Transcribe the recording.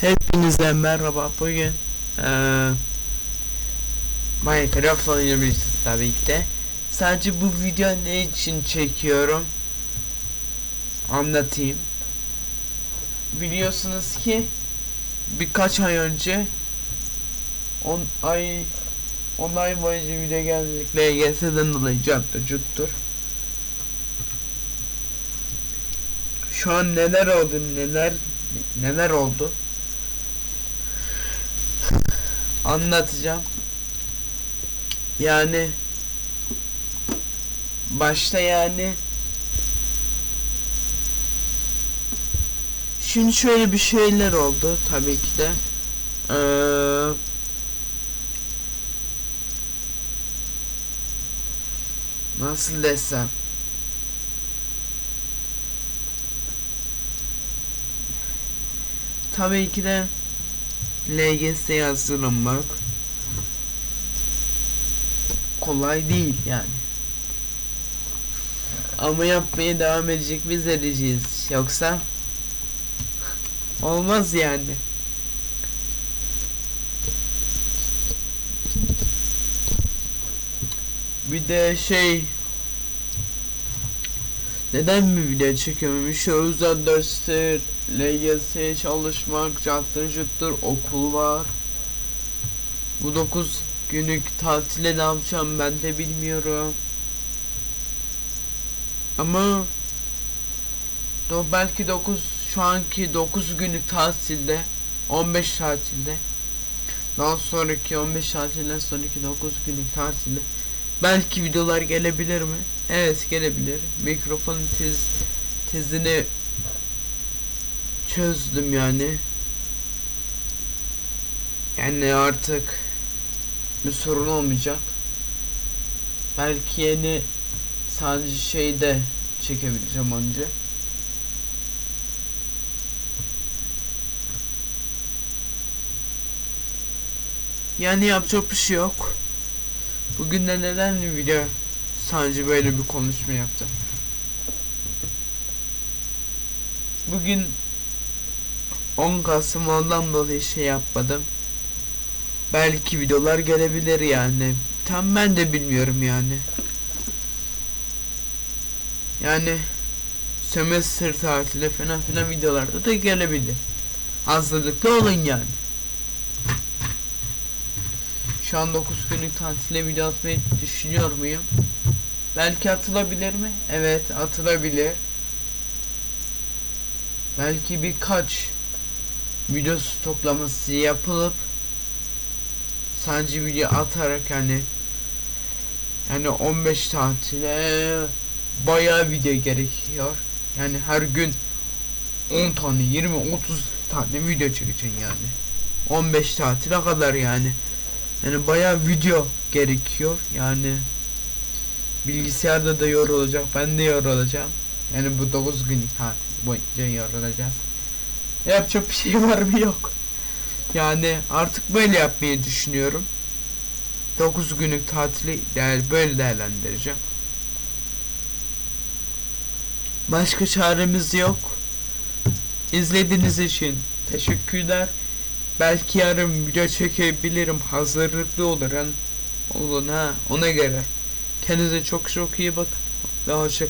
Hepinize merhaba. Bugün eee Minecraft oynayabilirsiniz tabii ki de. Sadece bu video ne için çekiyorum? Anlatayım. Biliyorsunuz ki birkaç ay önce 10 ay 10 ay boyunca video geldik LGS'den dolayı cattır cuttur. Şu an neler oldu neler neler oldu anlatacağım. Yani başta yani Şimdi şöyle bir şeyler oldu tabii ki de. Ee, nasıl desem? Tabii ki de LGS'ye hazırlanmak kolay değil yani. Ama yapmaya devam edecek biz edeceğiz. Yoksa olmaz yani. Bir de şey neden mi video çekememiş? O yüzden dersler, LGS çalışmak, cattır cuttur, okul var. Bu 9 günlük tatile ne yapacağım ben de bilmiyorum. Ama do belki 9 şu anki 9 günlük tatilde 15 tatilde daha sonraki 15 tatilden sonraki 9 günlük tatilde belki videolar gelebilir mi? Evet gelebilir. Mikrofonun tez tezini çözdüm yani. Yani artık bir sorun olmayacak. Belki yeni sadece şeyde çekebileceğim önce. Yani yapacak bir şey yok. Bugün de neden bir video sadece böyle bir konuşma yaptım. Bugün 10 Kasım ondan dolayı şey yapmadım. Belki videolar gelebilir yani. Tam ben de bilmiyorum yani. Yani sömestr tatili falan filan videolarda da gelebilir. Hazırlıklı olun yani. Şu an 9 günlük tatile video atmayı düşünüyor muyum? Belki atılabilir mi? Evet atılabilir. Belki birkaç video toplaması yapılıp sadece video atarak yani yani 15 tatile bayağı video gerekiyor. Yani her gün 10 tane 20 30 tane video çekeceksin yani. 15 tatile kadar yani. Yani bayağı video gerekiyor. Yani bilgisayarda da yorulacak. Ben de yorulacağım. Yani bu 9 günlük tatil boyunca yorulacağız. Yapacak bir şey var mı yok. Yani artık böyle yapmayı düşünüyorum. 9 günlük tatili değer böyle değerlendireceğim. Başka çaremiz yok. İzlediğiniz için teşekkürler. Belki yarın video çekebilirim. Hazırlıklı olun. Olun ha ona göre. Kendinize çok çok iyi bakın. Ve hoşça